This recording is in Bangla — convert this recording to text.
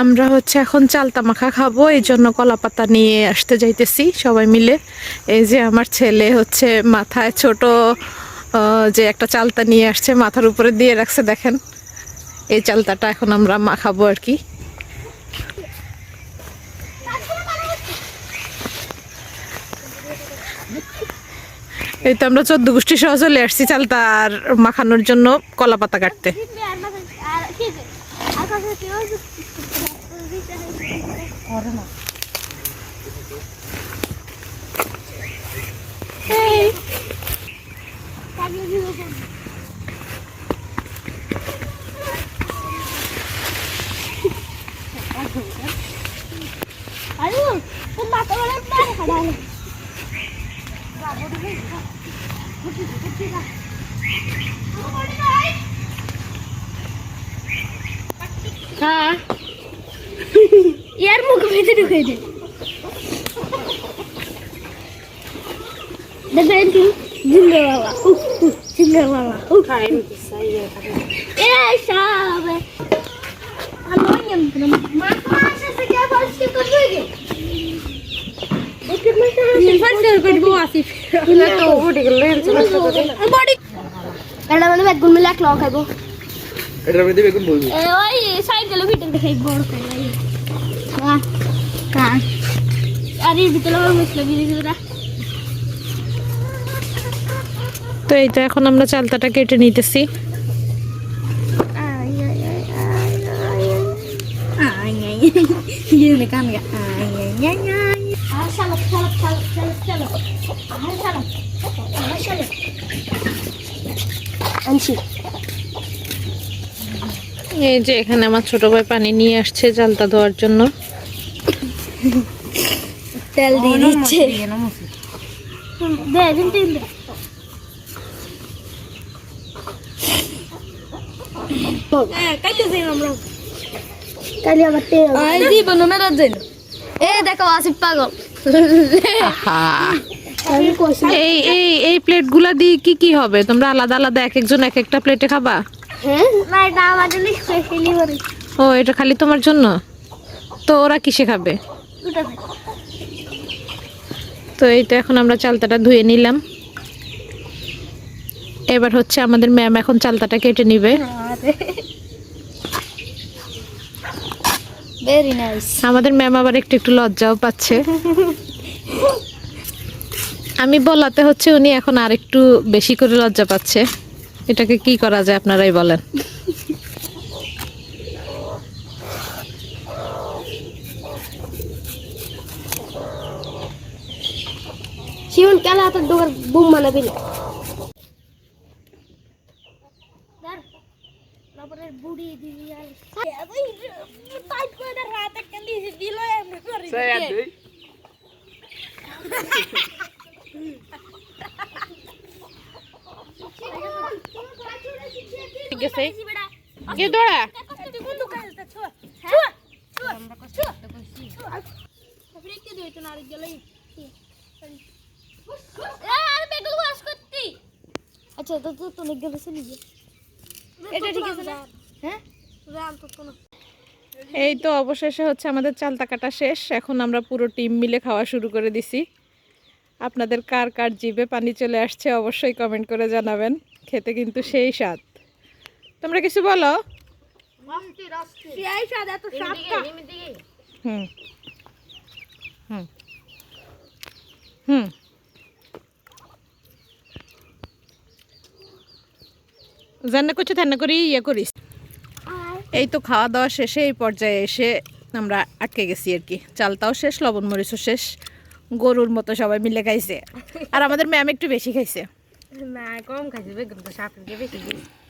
আমরা হচ্ছে এখন চালতা মাখা খাব, এই জন্য কলা পাতা নিয়ে আসতে যাইতেছি সবাই মিলে। এই যে আমার ছেলে হচ্ছে মাথায় ছোট যে একটা চালতা নিয়ে আসছে, মাথার উপরে দিয়ে রাখছে, দেখেন। এই চালতাটা এখন আমরা মাখাবো আর কি। এই তো আমরা চোদ্দ গোষ্ঠী সহ চলে আসছি চালতা আর মাখানোর জন্য কলা পাতা কাটতে আরে তোর মাথা বলে মারে খাড়ালে হ্যাঁ এর মুখ ভেতরে ঢুকে দে দেখেন কি জিন্দা বাবা উহ উহ জিন্দা বাবা উহ টাইম সাই এ সব আলোনিয়াম মাছ মাছ সে কে বলছ কি করবে কি বেগুন মিলা ক্লক খাইব এটা বেগুন বলবি ওই সাইড গেল ভিতর দেখাই বড় করে আর ভিতরে আমার মশলা দিরা তো এই তো এখন আমরা চালতাটা কেটে নিতেছি। আনছি। এই যে এখানে আমার ছোট ভাই পানি নিয়ে আসছে চালতা ধোয়ার জন্য। তেল দিয়ে দিচ্ছে। এই এই এই প্লেটগুলা দিয়ে কি কি হবে? তোমরা আলাদা আলাদা এক একজন এক একটা প্লেটে খাবা? হ্যাঁ? ও এটা খালি তোমার জন্য? তো ওরা কিসে খাবে? তো এইটা এখন আমরা চালতাটা ধুয়ে নিলাম। এবার হচ্ছে আমাদের ম্যাম এখন চালতাটা কেটে নিবে। আমাদের ম্যাম আবার একটু একটু লজ্জাও পাচ্ছে। আমি বলাতে হচ্ছে উনি এখন আর একটু বেশি করে লজ্জা পাচ্ছে। এটাকে কি করা যায় আপনারাই বলেন। শিবন কেন হাতের ডোকার বুম না দিল কি দোড়া। আচ্ছা তো তো তো গেলে চলে এটা ঠিক আছে না? হ্যাঁ? এই তো অবশেষে হচ্ছে আমাদের চালতা কাটা শেষ। এখন আমরা পুরো টিম মিলে খাওয়া শুরু করে দিছি। আপনাদের কার কার জিভে পানি চলে আসছে অবশ্যই কমেন্ট করে জানাবেন। খেতে কিন্তু সেই স্বাদ। তোমরা কিছু বলো? এই স্বাদ এত সাতটা। হুম। হুম। হুম। জান্না করছ করি ইয়ে করিস। এই তো খাওয়া দাওয়া শেষে এই পর্যায়ে এসে আমরা আটকে গেছি আর কি। চালটাও শেষ লবণ মরিচও শেষ। গরুর মতো সবাই মিলে খাইছে। আর আমাদের ম্যাম একটু বেশি খাইছে। begun ko sa akin. Gabi, sige.